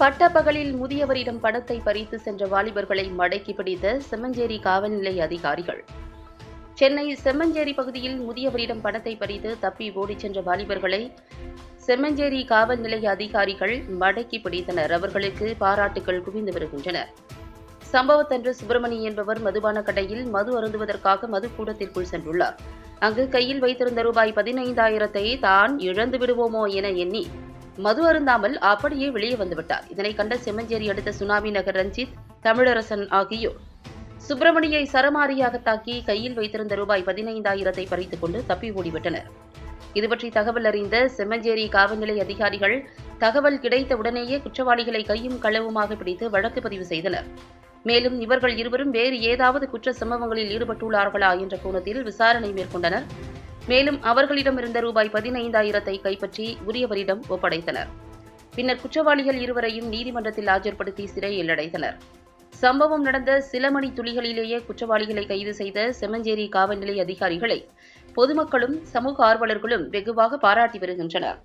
பட்டப்பகலில் முதியவரிடம் பணத்தை பறித்து சென்ற வாலிபர்களை மடக்கி பிடித்த செம்மஞ்சேரி காவல்நிலை அதிகாரிகள். சென்னை செம்மஞ்சேரி பகுதியில் முதியவரிடம் பணத்தை பறித்து தப்பி ஓடிச் சென்ற வாலிபர்களை செம்மஞ்சேரி காவல் நிலைய அதிகாரிகள் மடக்கி பிடித்தனர். அவர்களுக்கு பாராட்டுகள் குவிந்து வருகின்றன. சம்பவத்தன்று சுப்பிரமணி என்பவர் மதுபான கடையில் மது அருந்துவதற்காக மதுக்கூடத்திற்குள் சென்றுள்ளார். அங்கு கையில் வைத்திருந்த ரூபாய் பதினைந்தாயிரத்தை தான் இழந்து விடுவோமோ என எண்ணி மது அருந்தாமல் அப்படியே வெளியே வந்துவிட்டார். இதனை கண்ட செம்மஞ்சேரி அடுத்த சுனாமி நகர் ரஞ்சித் தமிழரசன் ஆகியோர் சுப்பிரமணியை சரமாரியாக தாக்கி கையில் வைத்திருந்த ரூபாய் பதினைந்தாயிரத்தை பறித்துக் கொண்டு தப்பி ஓடிவிட்டனர். இதுபற்றி தகவல் அறிந்த செம்மஞ்சேரி காவல்நிலை அதிகாரிகள் தகவல் கிடைத்த உடனேயே குற்றவாளிகளை கையும் களவுமாக பிடித்து வழக்கு பதிவு செய்தனர். மேலும் இவர்கள் இருவரும் வேறு ஏதாவது குற்ற சம்பவங்களில் ஈடுபட்டுள்ளார்களா என்ற கோணத்தில் விசாரணை மேற்கொண்டனர். மேலும் அவர்களிடமிருந்த ரூபாய் பதினைந்தாயிரத்தை கைப்பற்றி உரியவரிடம் ஒப்படைத்தனர். பின்னர் குற்றவாளிகள் இருவரையும் நீதிமன்றத்தில் ஆஜர்படுத்தி சிறையில் அடைத்தனர். சம்பவம் நடந்த சில மணி துளிகளிலேயே குற்றவாளிகளை கைது செய்த செம்மஞ்சேரி காவல்நிலை அதிகாரிகளை பொதுமக்களும் சமூக ஆர்வலர்களும் வெகுவாக பாராட்டி வருகின்றனர்.